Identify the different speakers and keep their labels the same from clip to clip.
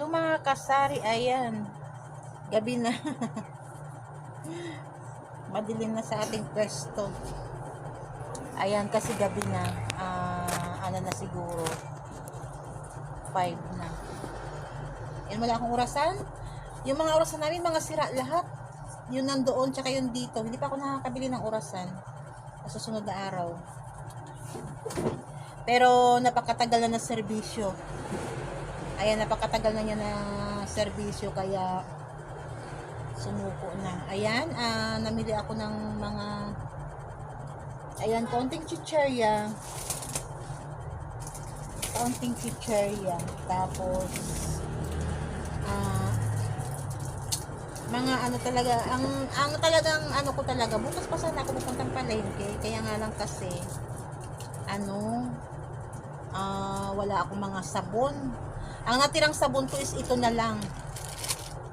Speaker 1: Hello mga kasari, ayan. Gabi na. Madilim na sa ating pwesto. Ayan, kasi gabi na. Ah, ano na siguro. 5 na. Yan wala akong orasan. Yung mga orasan namin, mga sira lahat. Yung nandoon, tsaka yung dito. Hindi pa ako nakakabili ng orasan. Sa susunod na araw. Pero napakatagal na ng serbisyo. Ayan, napakatagal na niya na serbisyo kaya sumuko na. Ayan, ah, namili ako ng mga ayan, konting chicherya. Konting chicherya. Tapos ah mga ano talaga, ang ang talagang ano ko talaga, bukas pa sana ako pupuntang palengke, kaya nga lang kasi ano ah wala akong mga sabon. Ang natirang sabon ko is ito na lang.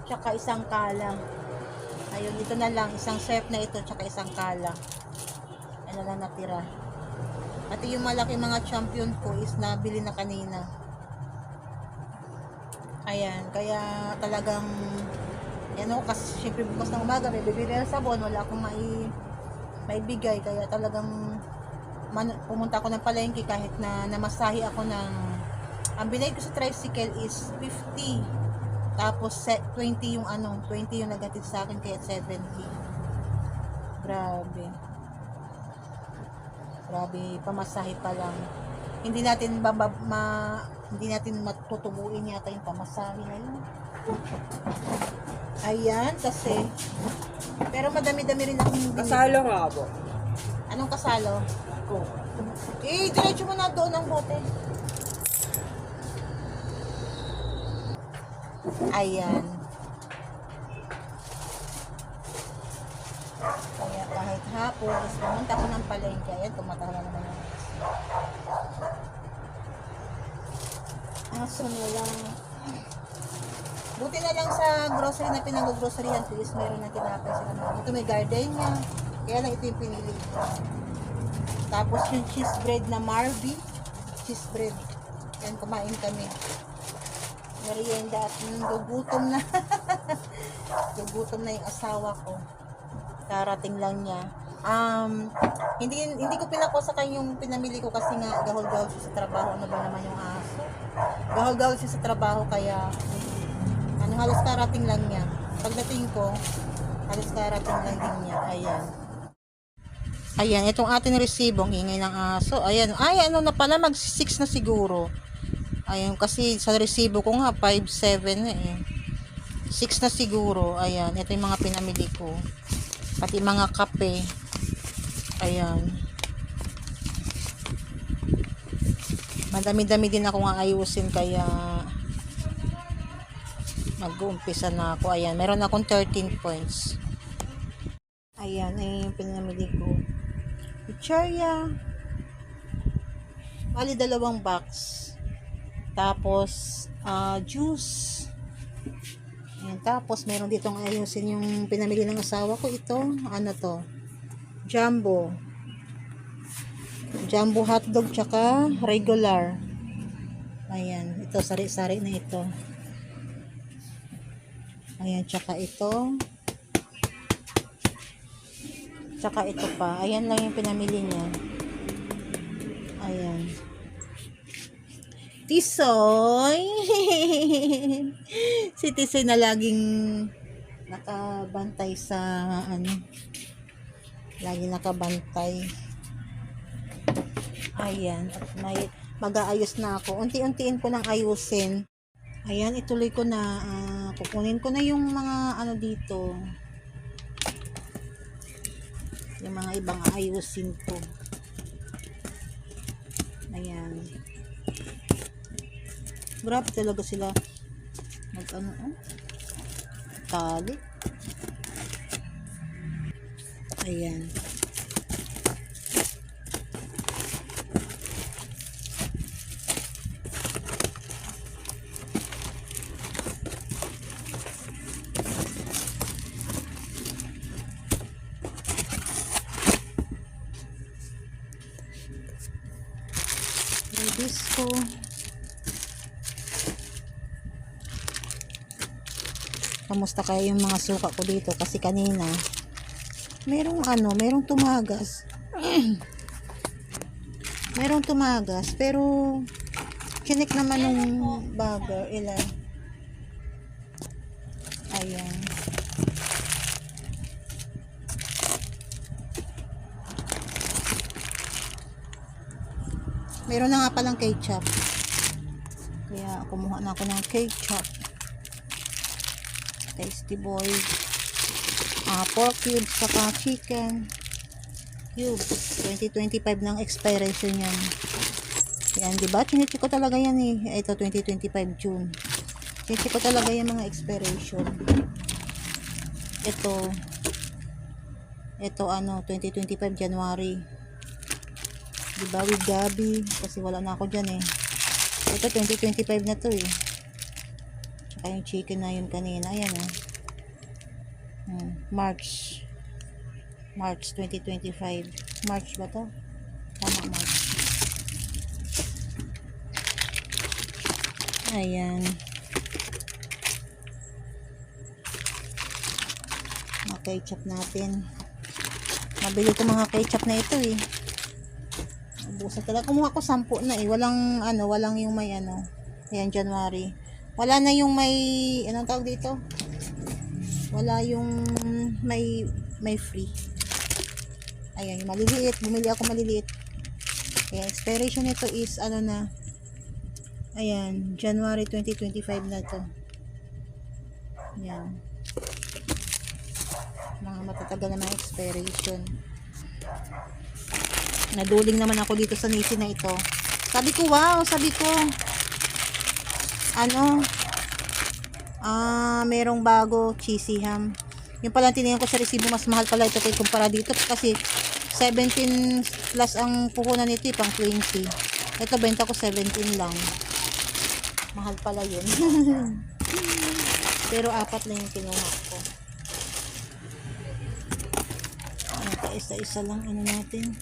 Speaker 1: Tsaka isang kala. Ayun, ito na lang. Isang surf na ito, tsaka isang kala. Ano lang natira. At yung malaki mga champion ko is nabili na kanina. Ayan, kaya talagang yan o, kasi syempre bukas ng umaga may bibili ng sabon, wala akong mai maibigay, kaya talagang man, pumunta ako ng palengke kahit na namasahi ako ng ang binay ko sa tricycle is 50 tapos set 20 yung ano 20 yung nagatid sa akin kaya 70 grabe grabe pamasahe pa lang hindi natin babab, ma, hindi natin matutubuin yata yung pamasahe na yun ayan kasi pero madami-dami rin akong binili.
Speaker 2: Kasalo nga po.
Speaker 1: anong kasalo?
Speaker 2: Ako.
Speaker 1: Eh, diretso mo na doon ang bote. Ayan. Kaya kahit hapon, tapos pumunta ko ng palengke, ayan, tumatawa naman yung aso na lang. Buti na lang sa grocery na pinag-groceryhan ko is meron na tinapay sila. na- Ito may gardenia. Kaya lang ito yung pinili. Tapos yung cheese bread na Marby. Cheese bread. Yan, kumain kami. Merienda at gugutom na. gugutom na yung asawa ko. Karating lang niya. Um, hindi hindi ko pinako sa kanya yung pinamili ko kasi nga gahol-gahol siya sa trabaho. Ano ba naman yung aso? Gahol-gahol siya sa trabaho kaya ano halos karating lang niya. Pagdating ko, halos karating lang din niya. Ayan. Ayan, itong ating resibong ingay ng aso. Ayan, ay ano na pala, mag 6 na siguro. Ayan, kasi sa resibo ko nga, 5-7 na eh. 6 na siguro. Ayan, ito yung mga pinamili ko. Pati mga kape. Ayan. Madami-dami din ako nga ayusin kaya mag-uumpisa na ako. Ayan, meron akong 13 points. Ayan, ay yung pinamili ko. Picharya. Bali, dalawang box. Tapos, ah, juice. Ayan, tapos, meron ditong ayusin yung pinamili ng asawa ko. Ito, ano to? Jumbo. Jumbo hotdog, tsaka regular. Ayan, ito, sari-sari na ito. Ayan, tsaka ito. Tsaka ito pa. Ayan lang yung pinamili niya. Ayan. Tisoy! si Tisoy na laging nakabantay sa ano. Lagi nakabantay. Ayan. At may mag-aayos na ako. Unti-untiin ko nang ayusin. Ayan, ituloy ko na. ah, kukunin ko na yung mga ano dito. Yung mga ibang ayusin ko. Ayan. Grabe talaga sila. Mag ano, oh. Tali. Ayan. May disco. Kamusta kaya yung mga suka ko dito kasi kanina merong ano, merong tumagas. merong tumagas pero chinik naman nung bagger ilan. Ayan. Meron na nga palang ketchup. Kaya kumuha na ako ng ketchup. Tasty boy. Ah, pork cubes saka chicken cubes. 2025 ng expiration yan. Yan, di ba? Chinichi ko talaga yan eh. Ito, 2025 June. Chinichi ko talaga yung mga expiration. Ito, ito ano, 2025 January. Di ba? With Gabi. Kasi wala na ako dyan eh. Ito, 2025 na to eh. Tsaka yung chicken na yun kanina. Ayan eh. Hmm, March. March 2025. March ba to? Tama, March. Ayan. Mga ketchup natin. Mabili ko mga ketchup na ito eh. Ubusan talaga. Kumuha ko sampu na eh. Walang ano, walang yung may ano. Ayan, January. Wala na yung may, anong tawag dito? Wala yung may, may free. Ayan, yung maliliit. Bumili ako maliliit. Ayan, expiration nito is ano na, ayan, January 2025 na to. Ayan. Mga matatagal na mga expiration. Naduling naman ako dito sa nisi na ito. Sabi ko, wow, sabi ko, ano, ah, merong bago cheesy ham. Yung pala tinignan ko sa resibo, mas mahal pala ito kay kumpara dito kasi 17 plus ang puhunan nito, eh, pang 20. Ito, benta ko 17 lang. Mahal pala yun. Pero apat lang yung kinuha ko. Isa-isa lang ano natin.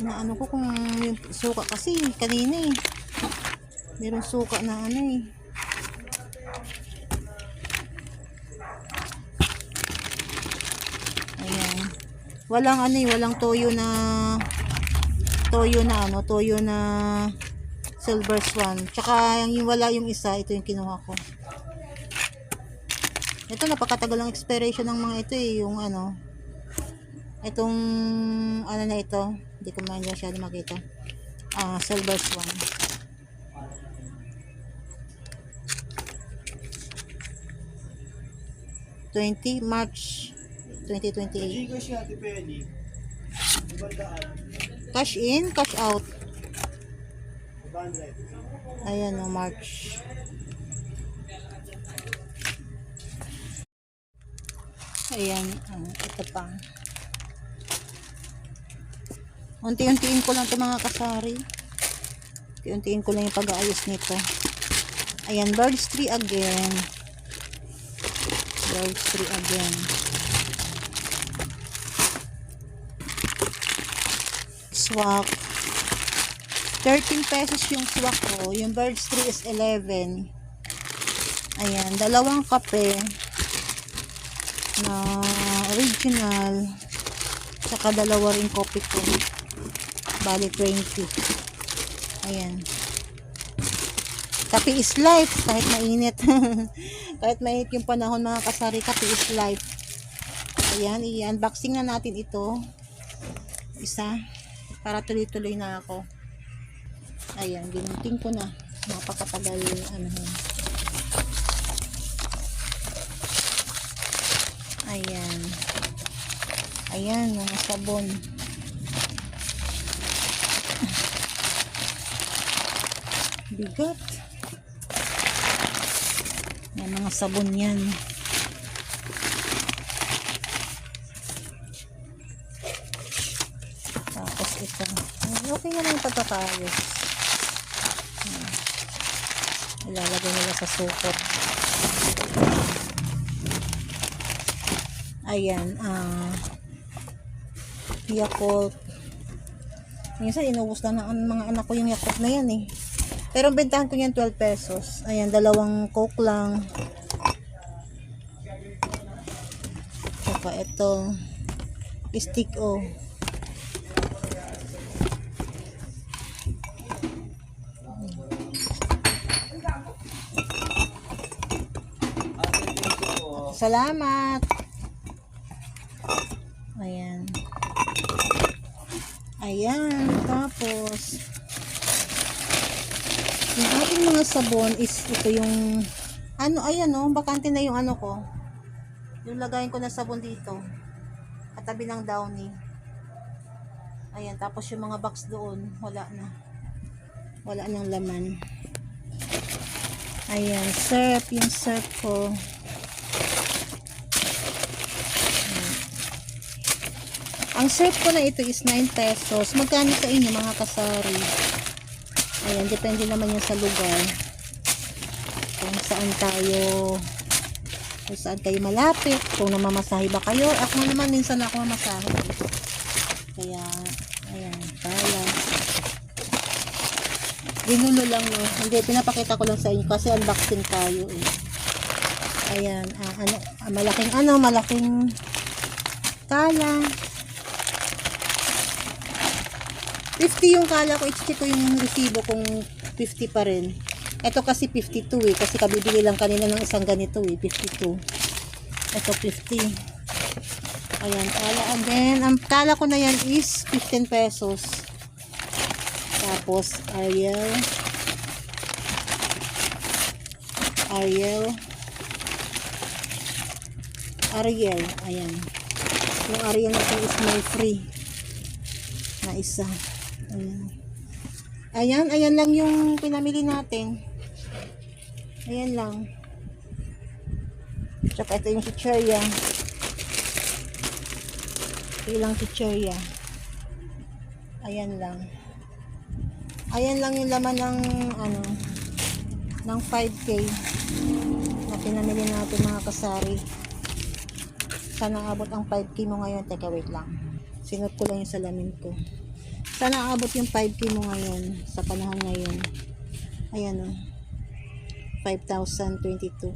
Speaker 1: Inaano ko kung yung suka kasi kanina eh. Meron suka na ano eh. Ayan. Walang ano eh, walang toyo na toyo na ano, toyo na silver swan. Tsaka yung wala yung isa, ito yung kinuha ko. Ito napakatagal ang expiration ng mga ito eh, yung ano. Itong ano na ito, hindi ko man masyado makita. Ah, silver swan. Twenty March 2028.
Speaker 2: Gcash nga, Ate Penny. Ibandaan.
Speaker 1: Cash in, cash out.
Speaker 2: 100.
Speaker 1: Ayan o, March. Ayan, ah, ito pa. Unti-untiin ko lang ito mga kasari. Unti-untiin ko lang yung pag-aayos nito. Ayan, birds tree again. Tree again. Swak. 13 pesos yung swak ko. Yung birds tree is 11. Ayan, dalawang kape na original. Saka dalawa rin kopi ko. Bali 20. Ayan. Kape is life kahit mainit. kahit mainit yung panahon mga kasari, kape is life. Ayan, i-unboxing na natin ito. Isa. Para tuloy-tuloy na ako. Ayan, ginunting ko na. Napakatagal ano yun. Ayan. Ayan, mga sabon. Bigat. May mga sabon yan. Tapos ito. Ay, Okay na lang. Ayan. Ilalagay nila sa supot. Ayan. Ah... Yakult. Minsan inubos na ng mga anak ko yung Yakult na yan eh. Pero ang bentahan ko niyan 12 pesos. Ayan, dalawang Coke lang. Tsaka ito. Stick O. Salamat. Ayan. Ayan. Tapos, yung ating mga sabon is ito yung, ano, ayan o, bakante na yung ano ko. Yung lagayin ko na sabon dito. Katabi ng downy. Ayan, tapos yung mga box doon, wala na. Wala nang laman. Ayan, syrup, yung syrup ko. Ang syrup ko na ito is 9 pesos. Magkano sa inyo mga kasari? Ayan, depende naman yan sa lugar. Kung saan tayo kung saan kayo malapit, kung namamasahe ba kayo. Ako naman minsan ako mamasahe. Kaya, ayan, kaya. Ginulo lang no. Hindi, pinapakita ko lang sa inyo kasi unboxing tayo eh. Ayan, ah, ano, ah, malaking ano, malaking kala. 50 yung kala ko, i-check ko yung resibo kung 50 pa rin. Ito kasi 52 eh, kasi kabibili lang kanina ng isang ganito eh, 52. Ito 50. Ayan, kala. And then, ang kala ko na yan is 15 pesos. Tapos, Ariel. Ariel. Ariel. Ayan. Yung Ariel na to is my free. Na isa. Ayan. Ayan, lang yung pinamili natin. Ayan lang. Tsaka ito yung chicherya. Ilang chicherya. Ayan lang. Ayan lang yung laman ng ano ng 5k na pinamili natin mga kasari. Sana abot ang 5k mo ngayon. Teka, wait lang. Sinot ko lang yung salamin ko. Sana abot yung 5k mo ngayon sa panahon ngayon. Ayan o. 5,022.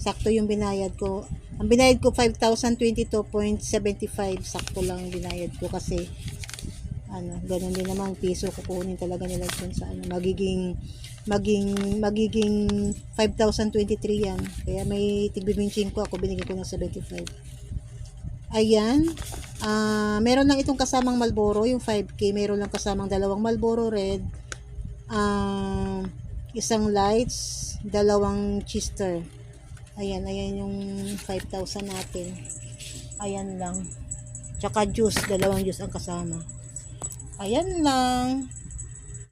Speaker 1: Sakto yung binayad ko. Ang binayad ko 5,022.75. Sakto lang binayad ko kasi ano, ganun din naman piso kukunin talaga nila dun sa ano, magiging maging magiging 5,023 yan. Kaya may tigbibinchin ko ako binigyan ko ng 75. Ayan. Ah, meron lang itong kasamang Malboro, yung 5K. Meron lang kasamang dalawang Malboro Red. Ah, isang lights, dalawang chister. Ayan, ayan yung 5,000 natin. Ayan lang. Tsaka juice, dalawang juice ang kasama. Ayan lang.